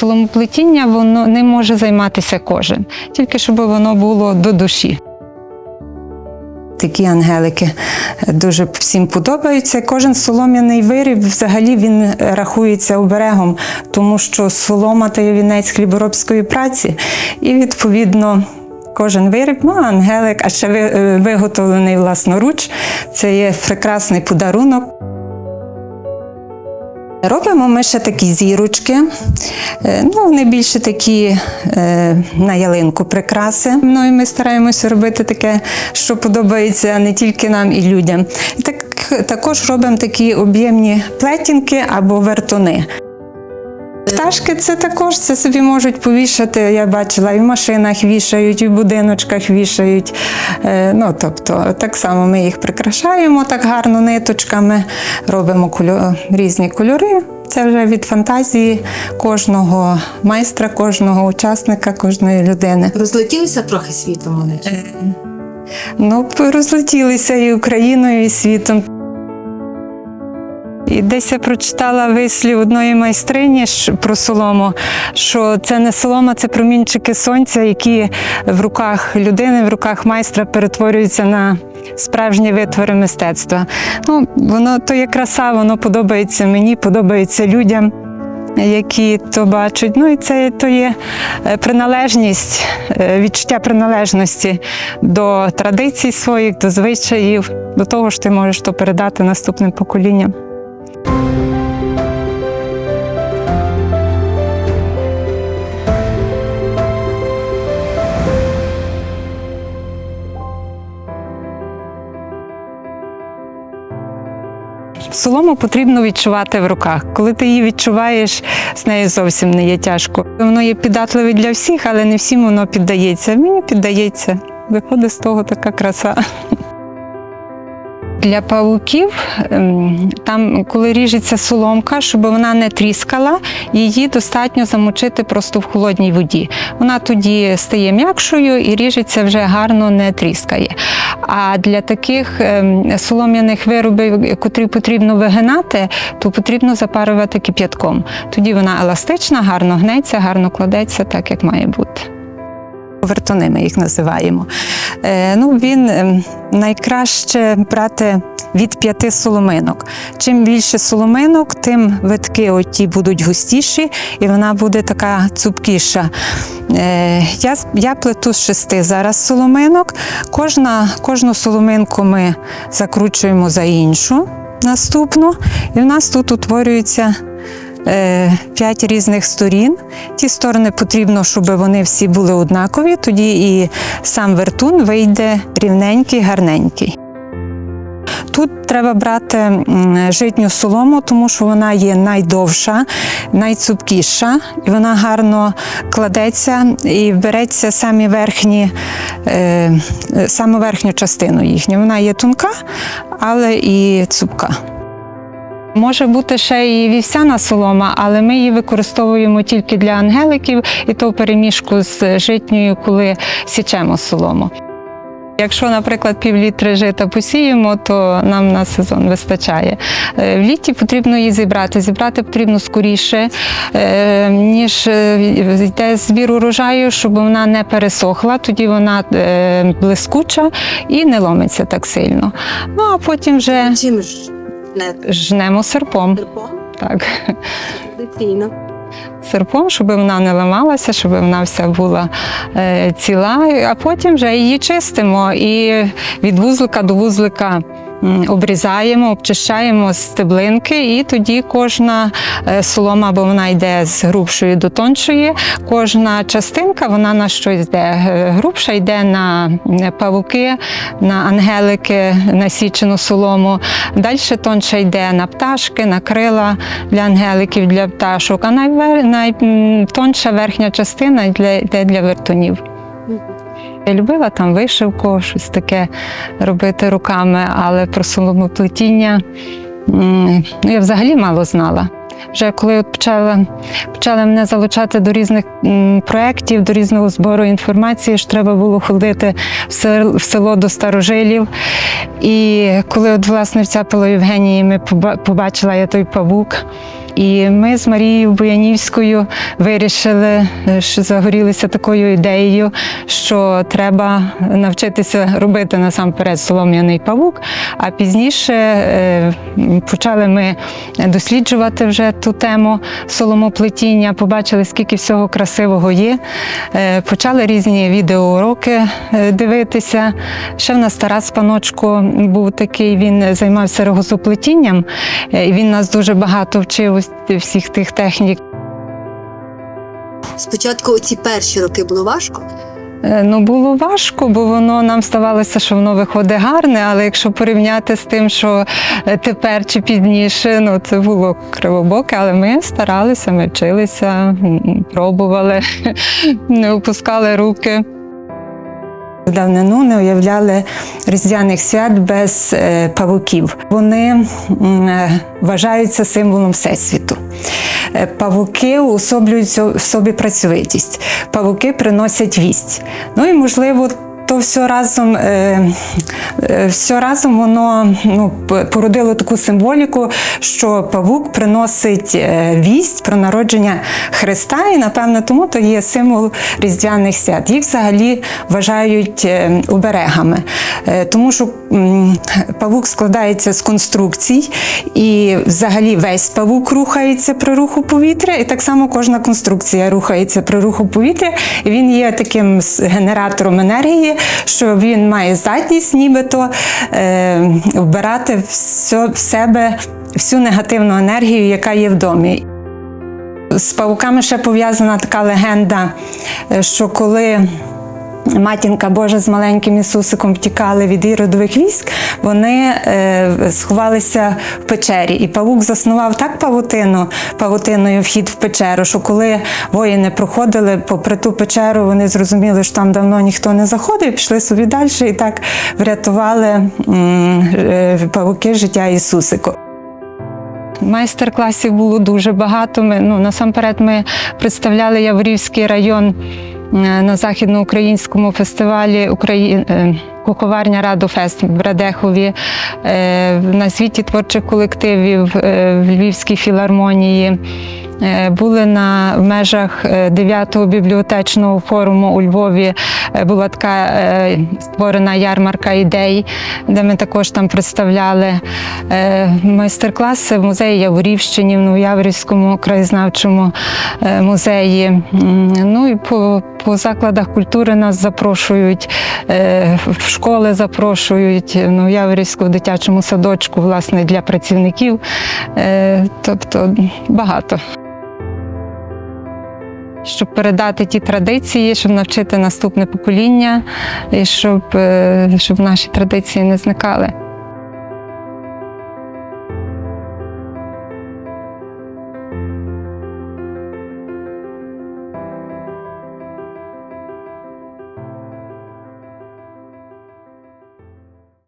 Соломоплетіння воно не може займатися кожен, тільки щоб воно було до душі. Такі ангелики дуже всім подобаються. Кожен солом'яний виріб взагалі він рахується оберегом, тому що солома та є вінець хліборобської праці, і відповідно. Кожен виріб, ну, ангелик, а ще е, виготовлений власноруч. Це є прекрасний подарунок. Робимо ми ще такі зірочки. Е, Ну, вони більше такі е, на ялинку прикраси. Ну і ми стараємося робити таке, що подобається не тільки нам і людям. Так, також робимо такі об'ємні плетінки або вертуни. Пташки це також це собі можуть повішати. Я бачила, і в машинах вішають, і в будиночках вішають. Е, ну, тобто, так само ми їх прикрашаємо так гарно ниточками, робимо кольо- різні кольори. Це вже від фантазії кожного майстра, кожного учасника, кожної людини. Розлетілися трохи світом вони. чи? Ну, розлетілися і Україною, і світом. І десь я прочитала вислів одної майстрині про солому, що це не солома, це промінчики сонця, які в руках людини, в руках майстра перетворюються на справжні витвори мистецтва. Ну, воно то є краса, воно подобається мені, подобається людям. Які то бачать, ну і це то є е, приналежність, е, відчуття приналежності до традицій своїх, до звичаїв, до того що ти можеш то передати наступним поколінням. Солому потрібно відчувати в руках. Коли ти її відчуваєш, з нею зовсім не є тяжко. Воно є піддатливе для всіх, але не всім воно піддається. Мені піддається. Виходить з того така краса. Для павуків, ем, там, коли ріжеться соломка, щоб вона не тріскала, її достатньо замочити просто в холодній воді. Вона тоді стає м'якшою і ріжеться вже гарно не тріскає. А для таких ем, солом'яних виробів, котрі потрібно вигинати, то потрібно запарювати кип'ятком. Тоді вона еластична, гарно гнеться, гарно кладеться, так як має бути. Вертуни ми їх називаємо. Е, ну, він ем, найкраще брати від п'яти соломинок. Чим більше соломинок, тим витки оті будуть густіші, і вона буде така цупкіша. Е, я, я плету з шести зараз соломинок. Кожна, кожну соломинку ми закручуємо за іншу наступну, і в нас тут утворюється п'ять різних сторін. Ті сторони потрібно, щоб вони всі були однакові, тоді і сам вертун вийде рівненький, гарненький. Тут треба брати житню солому, тому що вона є найдовша, найцупкіша, і вона гарно кладеться і береться самі верхні, е, е, саму верхню частину їхню. Вона є тонка, але і цупка. Може бути ще і вівсяна солома, але ми її використовуємо тільки для ангеликів, і то в переміжку з житньою, коли січемо солому. Якщо, наприклад, півлітри жита посіємо, то нам на сезон вистачає. Е, В літі потрібно її зібрати. Зібрати потрібно скоріше, е, ніж е, йде збір урожаю, щоб вона не пересохла, тоді вона блискуча і не ломиться так сильно. Ну а потім вже Жнемо серпом. Серпом? Так. Традиційно. серпом, щоб вона не ламалася, щоб вона вся була е, ціла, а потім вже її чистимо і від вузлика до вузлика. Обрізаємо, обчищаємо стеблинки, і тоді кожна е, солома, бо вона йде з грубшої до тоншої. Кожна частинка вона на щось йде. Е, Грубша йде на е, павуки, на ангелики, на січену солому. Далі тонша йде на пташки, на крила для ангеликів, для пташок, а найтонша верхня частина йде для вертунів. Я любила там вишивку, щось таке робити руками, але про соломоплетіння ну, я взагалі мало знала. Вже коли от почала, почали мене залучати до різних проєктів, до різного збору інформації, що треба було ходити в село до старожилів. І коли от власне в Цяпило Євгенії ми побачила я той павук, І ми з Марією Буянівською вирішили, е, що загорілися такою ідеєю, що треба навчитися робити насамперед солом'яний павук. А пізніше е, почали ми досліджувати вже ту тему соломоплетіння, побачили, скільки всього красивого є. Е, Почали різні відеоуроки дивитися. Ще в нас Тарас Паночко був такий, він займався рогозоплетінням, і він нас дуже багато вчив всіх тих технік. Спочатку ці перші роки було важко. Е, Ну, було важко, бо воно нам здавалося, що воно виходить гарне, але якщо порівняти з тим, що е, тепер чи пізніше, ну це було кривобоке, але ми старалися, ми вчилися, пробували, не опускали руки. Давнину не уявляли різдвяних свят без е, павуків. Вони е, вважаються символом Всесвіту. Е, Павуки уособлюють в собі працьовитість. Павуки приносять вість. Ну і можливо. То все разом, е, е, все разом воно ну, породило таку символіку, що павук приносить е, вість про народження Христа, і напевно тому то є символ різдвяних свят. Їх взагалі вважають оберегами, тому що павук складається з конструкцій, і взагалі весь павук рухається при руху повітря, і так само кожна конструкція рухається при руху повітря. І він є таким генератором енергії, що він має здатність нібито е, вбирати все в себе всю негативну енергію, яка є в домі. З павуками ще пов'язана така легенда, е, що коли Матінка Божа з маленьким Ісусиком втікали від іродових військ, вони е, сховалися в печері. І павук заснував так павутину, павутиною вхід в печеру, що коли воїни проходили попри ту печеру, вони зрозуміли, що там давно ніхто не заходив, пішли собі далі і так врятували е, павуки життя Ісусику. Майстер-класів було дуже багато. Ми, ну, насамперед ми представляли Яворівський район на західноукраїнському фестивалі Украї... Куховарня Радофест в Радехові, е, на світі творчих колективів е, в Львівській філармонії. Е, Були на в межах 9-го бібліотечного форуму у Львові. Була така створена ярмарка ідей, де ми також там представляли майстер-класи в музеї Яворівщині, в Новояворівському краєзнавчому музеї. Ну і по, по закладах культури нас запрошують, в школи запрошують, в Новояворівську дитячому садочку, власне, для працівників. Е, Тобто багато щоб передати ті традиції, щоб навчити наступне покоління, і щоб, е, щоб наші традиції не зникали.